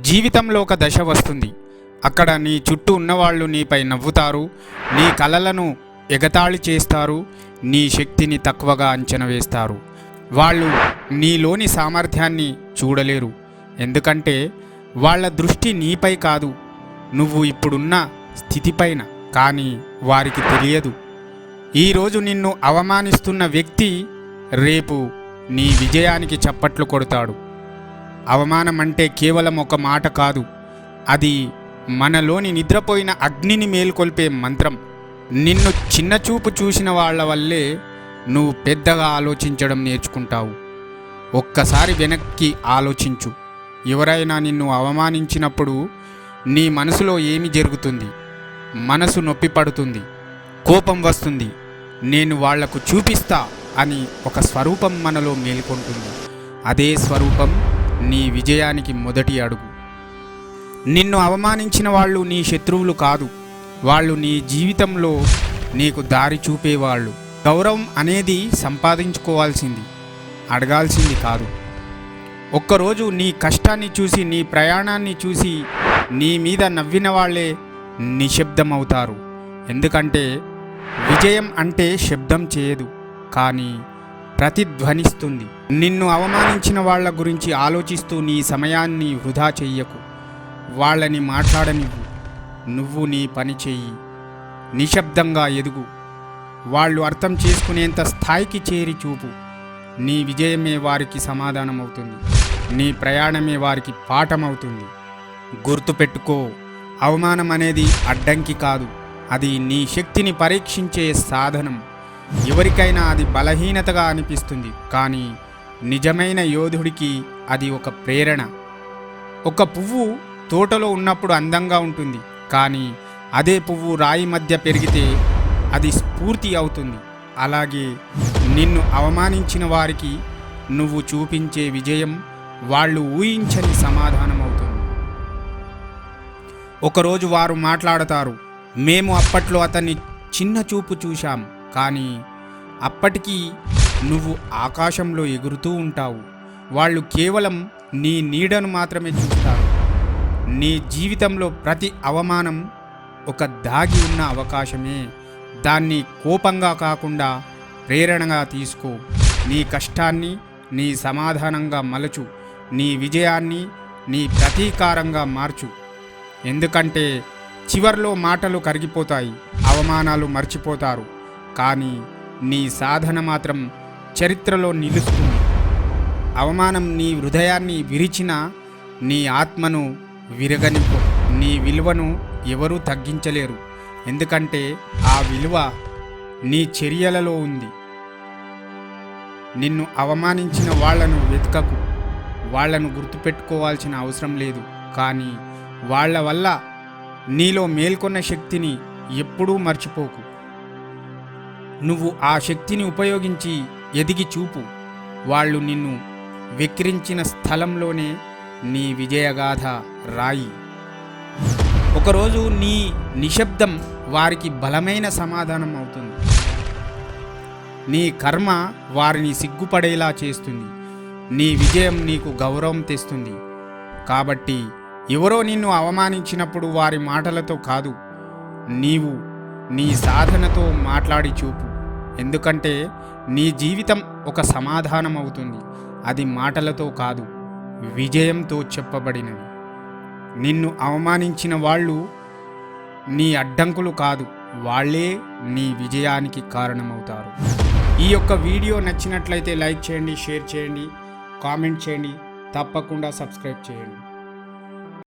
జీవితంలో ఒక దశ వస్తుంది. అక్కడ నీ చుట్టూ ఉన్నవాళ్ళు నీపై నవ్వుతారు నీ కలలను ఎగతాళి చేస్తారు నీ శక్తిని తక్కువగా అంచనా వేస్తారు. వాళ్ళు నీలోని సామర్థ్యాన్ని చూడలేరు. ఎందుకంటే వాళ్ళ దృష్టి నీపై కాదు నువ్వు ఇప్పుడున్న స్థితిపైన కానీ వారికి తెలియదు. ఈరోజు నిన్ను అవమానిస్తున్న వ్యక్తి రేపు నీ విజయానికి చప్పట్లు కొడతాడు. అవమానం అంటే కేవలం ఒక మాట కాదు. అది మనలోని నిద్రపోయిన అగ్నిని మేల్కొల్పే మంత్రం. నిన్ను చిన్నచూపు చూసిన వాళ్ళ వల్లే నువ్వు పెద్దగా ఆలోచించడం నేర్చుకుంటావు. ఒక్కసారి వెనక్కి ఆలోచించు. ఎవరైనా నిన్ను అవమానించినప్పుడు నీ మనసులో ఏమి జరుగుతుంది? మనసు నొప్పి పడుతుంది. కోపం వస్తుంది. నేను వాళ్ళకు చూపిస్తా అని ఒక స్వరూపం మనలో మేల్కొంటుంది. అదే స్వరూపం నీ విజయానికి మొదటి అడుగు. నిన్ను అవమానించిన వాళ్ళు నీ శత్రువులు కాదు. వాళ్ళు నీ జీవితంలో నీకు దారి చూపేవాళ్ళు. గౌరవం అనేది సంపాదించుకోవాల్సింది అడగాల్సింది కాదు. ఒక్కరోజు నీ కష్టాన్ని చూసి నీ ప్రయాణాన్ని చూసి నీ మీద నవ్విన వాళ్ళే నిశ్శబ్దమవుతారు. ఎందుకంటే విజయం అంటే శబ్దం చేయదు. కానీ ప్రతిధ్వనిస్తుంది. నిన్ను అవమానించిన వాళ్ళ గురించి ఆలోచిస్తూ నీ సమయాన్ని వృధా చెయ్యకు. వాళ్ళని మాట్లాడనివ్వు. నువ్వు నీ పని చెయ్యి. నిశ్శబ్దంగా ఎదుగు. వాళ్ళు అర్థం చేసుకునేంత స్థాయికి చేరి చూపు. నీ విజయమే వారికి సమాధానమవుతుంది. నీ ప్రయాణమే వారికి పాఠమవుతుంది. గుర్తుపెట్టుకో అవమానం అనేది అడ్డంకి కాదు. అది నీ శక్తిని పరీక్షించే సాధనం. ఎవరికైనా అది బలహీనతగా అనిపిస్తుంది కానీ నిజమైన యోధుడికి అది ఒక ప్రేరణ. ఒక పువ్వు తోటలో ఉన్నప్పుడు అందంగా ఉంటుంది కానీ అదే పువ్వు రాయి మధ్య పెరిగితే అది స్ఫూర్తి అవుతుంది. అలాగే నిన్ను అవమానించిన వారికి నువ్వు చూపించే విజయం వాళ్ళు ఊహించని సమాధానం అవుతుంది. ఒకరోజు వారు మాట్లాడతారు మేము అప్పట్లో అతన్ని చిన్న చూపు చూశాం. కానీ అప్పటికీ నువ్వు ఆకాశంలో ఎగురుతూ ఉంటావు. వాళ్ళు కేవలం నీ నీడను మాత్రమే చూస్తారు. నీ జీవితంలో ప్రతి అవమానం ఒక దాగి ఉన్న అవకాశమే. దాన్ని కోపంగా కాకుండా ప్రేరణగా తీసుకో. నీ కష్టాన్ని నీ సమాధానంగా మలచు. నీ విజయాన్ని నీ ప్రతీకారంగా మార్చు. ఎందుకంటే చివర్లో మాటలు కరిగిపోతాయి అవమానాలు మర్చిపోతారు. కానీ నీ సాధన మాత్రం చరిత్రలో నిలుస్తుంది. అవమానం నీ హృదయాన్ని విరిచిన నీ ఆత్మను విరగనిపో నీ విలువను ఎవరూ తగ్గించలేరు. ఎందుకంటే ఆ విలువ నీ చర్యలలో ఉంది. నిన్ను అవమానించిన వాళ్ళను వెతకకు. వాళ్ళను గుర్తుపెట్టుకోవాల్సిన అవసరం లేదు. కానీ వాళ్ళ వల్ల నీలో మేల్కొన్న శక్తిని ఎప్పుడూ మర్చిపోకు. నువ్వు ఆ శక్తిని ఉపయోగించి ఎదిగి చూపు. వాళ్ళు నిన్ను విక్రించిన స్థలంలోనే నీ విజయగాథ రాయి. ఒకరోజు నీ నిశ్శబ్దం వారికి బలమైన సమాధానం అవుతుంది. నీ కర్మ వారిని సిగ్గుపడేలా చేస్తుంది. నీ విజయం నీకు గౌరవం తెస్తుంది. కాబట్టి ఎవరో నిన్ను అవమానించినప్పుడు వారి మాటలతో కాదు నీవు నీ సాధనతో మాట్లాడి చూపు. ఎందుకంటే నీ జీవితం ఒక సమాధానం అవుతుంది అది మాటలతో కాదు విజయంతో చెప్పబడినవి నిన్ను అవమానించిన వాళ్ళు నీ అడ్డంకులు కాదు వాళ్ళే నీ విజయానికి కారణమవుతారు. ఈ యొక్క వీడియో నచ్చినట్లయితే లైక్ చేయండి షేర్ చేయండి కామెంట్ చేయండి తప్పకుండా సబ్స్క్రైబ్ చేయండి.